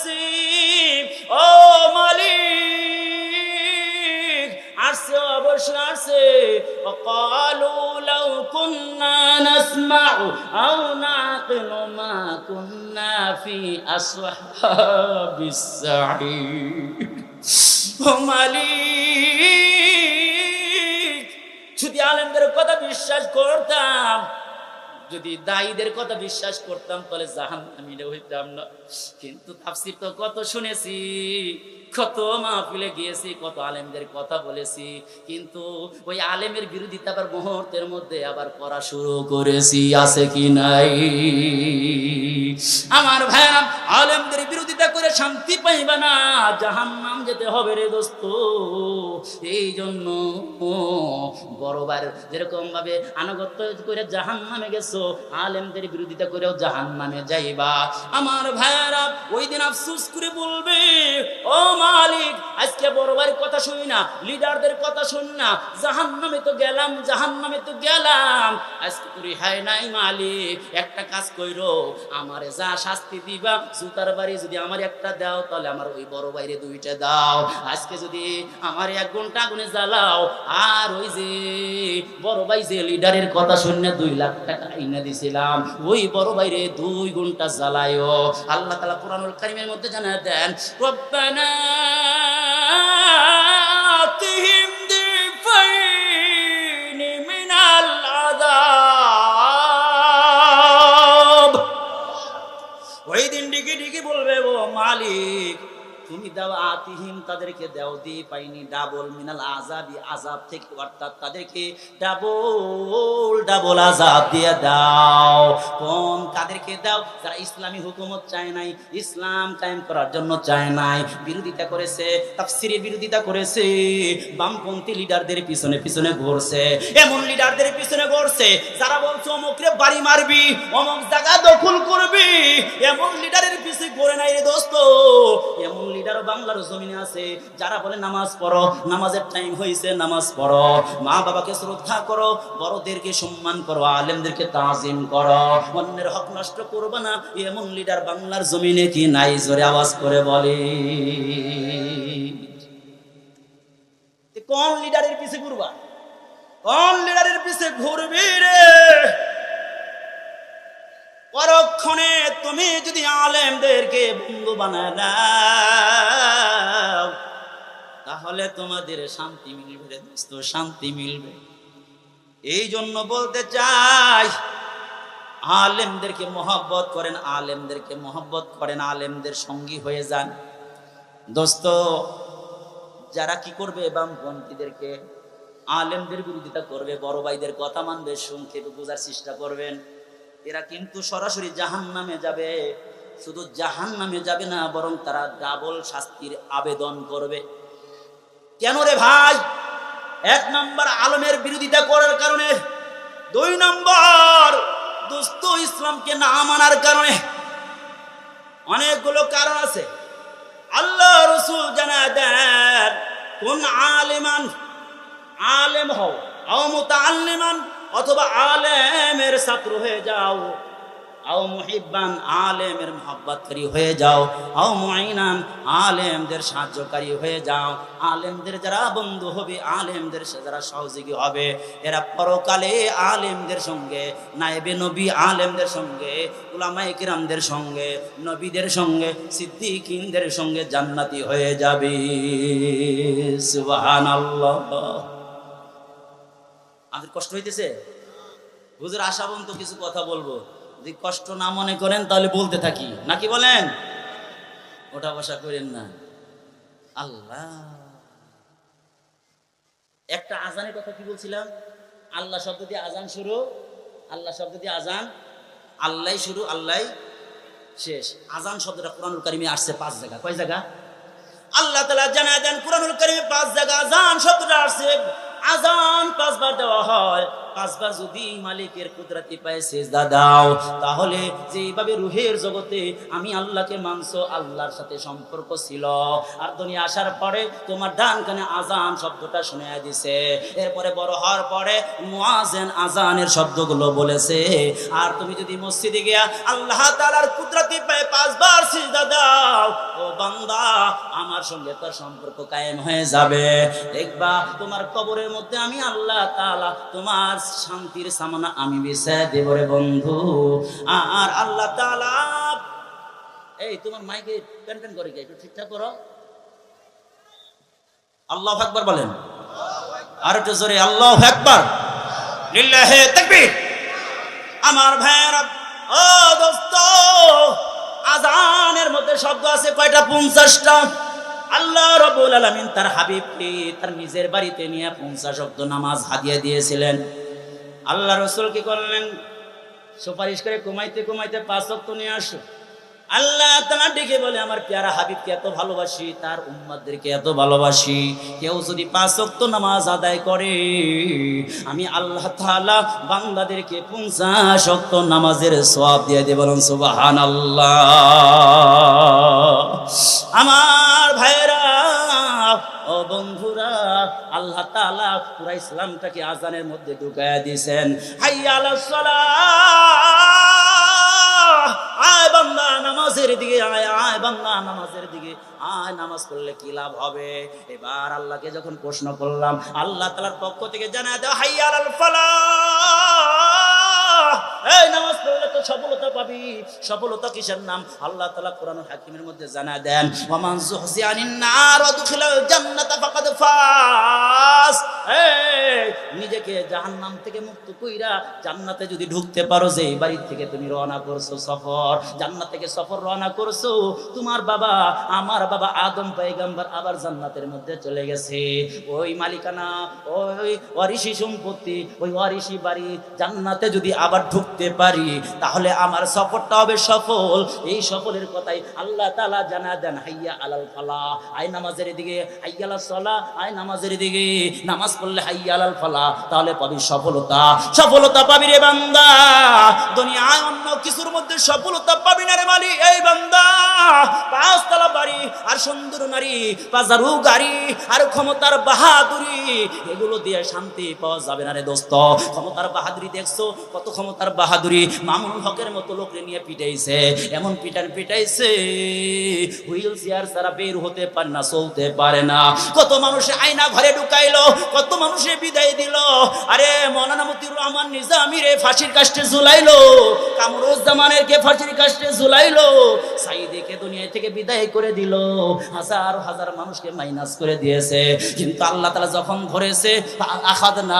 আসছি ও মালিক আসছে অবশ্য আসছে وقالوا لو كنا نسمع أو نعقل ما كنا في أصحاب السعير ও মালিক যদি আলেমদের কথা বিশ্বাস করতাম যদি দায়ীদের কথা বিশ্বাস করতাম, তাহলে জাহান আমি হইতাম না। কিন্তু তাফসির তো কত শুনেছি, কত মাহফিলে গিয়েছি, কত আলেমদের কথা বলেছি। কিন্তু ওই আলেমের বিরোধিতা আবার মুহূর্তের মধ্যে আবার করা শুরু করেছি, আছে কি নাই? আমার ভাইরা আলেমদের বিরোধিতা করে শান্তি পাইবা না। জাহান নাম যেতে হবে রে দোস্ত। এই জন্য বড়বার যেরকম ভাবে আনুগত্য করে জাহান নামে গেছো, আলেমদের বিরোধিতা করেও জাহান নামে যাইবা। আমার ভাইয়ারা ওই দিন আফসুস করে বলবে, ও মালিক, আজকে বড় ভাইয়ের কথা শুনি না, লিডারদের কথা শুন না জাহান নামে তো গেলাম জাহান নামে তো গেলাম। আজকে তো রেহাই নাই মালিক, একটা কাজ কইরো, আমারে যা শাস্তি দিবা, জুতার বাড়ি যদি আমার একটা দাও, তাহলে আমার ওই বড় বাইরে দুইটা দাও। আজকে যদি আমার এক ঘণ্টা আগুনে জ্বালাও, আর ওই যে বড় ভাই যে লিডারের কথা শুনে দুই লাখ টাকা এনে দিছিলাম, ওই বড় বাইরে দুই ঘণ্টা জ্বালায়ও। আল্লাহ তালা কোরআনুল কারিমের মধ্যে জানা দেন, রব্বানা ডিগি ডিগি বলবে ও মালিক। তুমি দাও আতিহিম, তাদেরকে দাও দি পাইনি ডাবল মিনাল আজাবি আজাব থেকে অর্থাৎ তাদেরকে ডাবল ডাবল আজাব দিয়ে দাও। কোন কাদেরকে দাও? যারা ইসলামী হুকুমত চায় নাই, ইসলাম কায়েম করার জন্য চায় নাই। বিরোধিতা করেছে তাফসিরের বিরোধিতা করেছে, বামপন্থী লিডারদের পিছনে পিছনে ঘুরছে। এমন লিডারদের পিছনে ঘুরছে, যারা বলছে, অমুকরে বাড়ি মারবি, অমুক জায়গা দখল করবি। এমন লিডারের পিছে ঘুরে নাই রে দোস্ত। এমন লিডার বাংলার জমিনে আছে, যারা বলে নামাজ পড়ো, নামাজের টাইম হয়েছে নামাজ পড়ো। মা বাবাকে শ্রদ্ধা করো, বড়দেরকে সম্মান করো, আলেমদেরকে তাজিম করো। অন্যের হক নষ্ট করবে না, এমন লিডার বাংলার জমিনে কি নাই? জোরে আওয়াজ করে বলে। কোন লিডারের পিছে ঘুরবা? কোন লিডারের পিছে ঘুরবি রে? পরক্ষণে তুমি যদি আলেমদেরকে বন্ধু বানায় দাও তাহলে তোমাদের শান্তি মিলবে দোস্ত, শান্তি মিলবে। এই জন্য বলতে চাই, আলেমদেরকে মহব্বত করেন, আলেমদেরকে মহব্বত করেন, আলেমদের সঙ্গী হয়ে যান। দোস্ত, যারা কি করবে বামপন্থীদেরকে? আলেমদের বিরোধিতা করবে, বড় ভাইদের কথা মানবে, সংক্ষেপে বোঝার চেষ্টা করবেন। এরা কিন্তু সরাসরি জাহান নামে যাবে। শুধু জাহান নামে যাবে না, বরং তারা ডাবল শাস্তির আবেদন করবে। কেন রে ভাই? এক নম্বর আলমের বিরোধিতা করার কারণে, দুই নম্বর দুস্থ ইসলামকে না মানার কারণে অনেকগুলো কারণ আছে। আল্লাহ রসুল জানা দেন, কোন আলেমান, আলেম হও, আও মুতাআল্লিমান অথবা আলেমের ছাত্র হয়ে যাও। আও মুহিব্বান আলেমের মোহাব্বতকারী হয়ে যাও। আও মুআইনান আলেমদের সাহায্যকারী হয়ে যাও। আলেমদের যারা বন্ধু হবে, আলেমদের যারা সহযোগী হবে, এরা পরকালে আলেমদের সঙ্গে, নায়েবে নবী আলেমদের সঙ্গে, উলামায়ে কিরামদের সঙ্গে, নবীদের সঙ্গে, সিদ্দিকিনদের সঙ্গে জান্নাতি হয়ে যাবে। সুবহানাল্লাহ। আমাদের কষ্ট হইতেছে? হুজুর আশাবন তো কিছু কথা বলব। যদি কষ্ট না মনে করেন, তাহলে বলতে থাকি। নাকি বলেন? ওটা বসা করেন না। আল্লাহ। একটা আজানের কথা কি বলছিলাম? আল্লাহ শব্দ দিয়ে আজান শুরু, আল্লাহ শব্দ দিয়ে আজান আল্লাহ শুরু আল্লাহ শেষ। আজান শব্দটা কোরআনুল কারিমে আসছে পাঁচ জায়গা। কয় জায়গা? আল্লাহ তালা জানা দেন, কোরআনুল কারিমে পাঁচ জায়গা আজান শব্দটা আসছে। আজান পাঁচবার দেওয়া হয়। পাঁচবার যদি মালিকের কুদরতি পায় সেজদা দাও, তাহলে যেভাবে রুহের জগতে আমি আল্লাহকে মানছো, আল্লাহর সাথে সম্পর্ক ছিল। আর দুনিয়া আসার পরে তোমার ডান কানে আজান শব্দটা শুনে দিছে। এরপরে বড় হওয়ার পরে মুয়াজেন আজানের শব্দগুলো বলেছে, আর তুমি যদি মসজিদে গিয়া আল্লাহ তাআলার কুদরতি পায় পাঁচবার সিজদা দাও আমার সঙ্গে তার সম্পর্ক কায়েম হয়ে যাবে। দেখবা, তোমার কবরের মধ্যে আমি আল্লাহ তাআলা তোমার শান্তির সামনা আমি বিছায় দেব রে বন্ধু। আর আল্লাহ এই তোমার মাইকে প্যান প্যান করে একটু ঠিকঠাক করো? আল্লাহ আকবার বলেন। আর একটু জোরে, আল্লাহ তাকবীর। আমার ভাইয়েরা, ও দোস্ত, আজানের মধ্যে শব্দ আছে কয়টা? পঞ্চাশটা। আল্লাহ রবুল আলমিন তার হাবিবকে, তার নিজের বাড়িতে নিয়ে পঞ্চাশ শব্দ নামাজ হাদিয়ে দিয়েছিলেন। আল্লাহ রসুল কি করলেন? সুপারিশ করে কমাইতে কমাইতে পাঁচ শব্দ নিয়ে আসো। আল্লাহ তালা ডেকে বলে, আমার পেয়ারা হাবিবকে এত ভালোবাসি, তার উম্মাদেরকে এত ভালোবাসি। কেউ যদি পাঁচ ওয়াক্ত নামাজ আদায় করে, আমি আল্লাহ তালা বাংলাদেরকে পঞ্চাশ ওয়াক্ত নামাজের সওয়াব দিয়ে দেব। বলুন সুবাহান আল্লাহ আমার ভাইরা আল্লাহ তাআলা পুরা ইসলামটাকে আজানের মধ্যে ঢুকায়া দিয়েছেন। আয় নামাজ পড়লে কি লাভ হবে? এবার আল্লাহকে যখন প্রশ্ন করলাম, আল্লাহ তালার পক্ষ থেকে জানা দেওয়া হাইয়ার আল এই পাবি সফলতা কিসের নাম? আল্লাহ তালা কোরআন হাকিমের মধ্যে জানা দেন ওয়ামান যুহজি আনিন নার ওয়া ফাকাদ ফাস। নিজেকে জাহান্নাম থেকে মুক্ত কইরা জান্নাতে যদি ঢুকতে পারো যে বাড়ি থেকে তুমি রওনা করছ সফর। জান্নাত থেকে সফর রওনা করছ, তোমার বাবা, আমার বাবা আদম পয়গম্বর আবার জান্নাতের মধ্যে চলে গেছে। ওই মালিকানা, ওই ওয়ারিশি সম্পত্তি, ওই ওয়ারিশি বাড়ি জান্নাতে যদি আবার ঢুকতে পারি, তাহলে আমার সফরটা হবে সফল। এই সফলের কথাই আল্লাহ তালা জানা দেন, হাইয়া আলাল ফালা আয় নামাজের দিকে, হাইয়া আলাল সলা আয় নামাজের দিকে। নামাজ পড়লে হাইয়া আলাল ফালা, তাহলে পাবি সফলতা। সফলতা পাবি রে বান্দা। দুনিয়ায় অন্য কিছুর মধ্যে সফলতা পাবি না রে মালি এই বান্দা। পাঁচতলা বাড়ি আর সুন্দর নারী বাজারু গাড়ি আর ক্ষমতার বাহাদুরি, এগুলো দিয়ে শান্তি পাওয়া যাবে না রে দোস্ত। ক্ষমতার বাহাদুরি দেখছ? কত ক্ষমতার বাহাদুরি? মামুন হকের মতো লোকরে নিয়ে পিটাইছে, এমন পিটান পিটাইছে। হুইল চেয়ার ছাড়া বের হতে পারে না, চলতে পারে না। কত মানুষে আয়না ঘরে ঢুকাইলো কত মানুষে বিদায় দিল। আরে, মৌলানা মতিউর রহমান নিজামির ফাঁসির কাষ্টে ঝুলাইলো কামরুজ্জামানের কে ফাঁসির কাষ্টে ঝুলাইলো, সাইদিকে দুনিয়া থেকে বিদায় করে দিল। হাজার হাজার মানুষকে মাইনাস করে দিয়েছে। কিন্তু আল্লাহ তালা যখন ধরেছে আখাদ না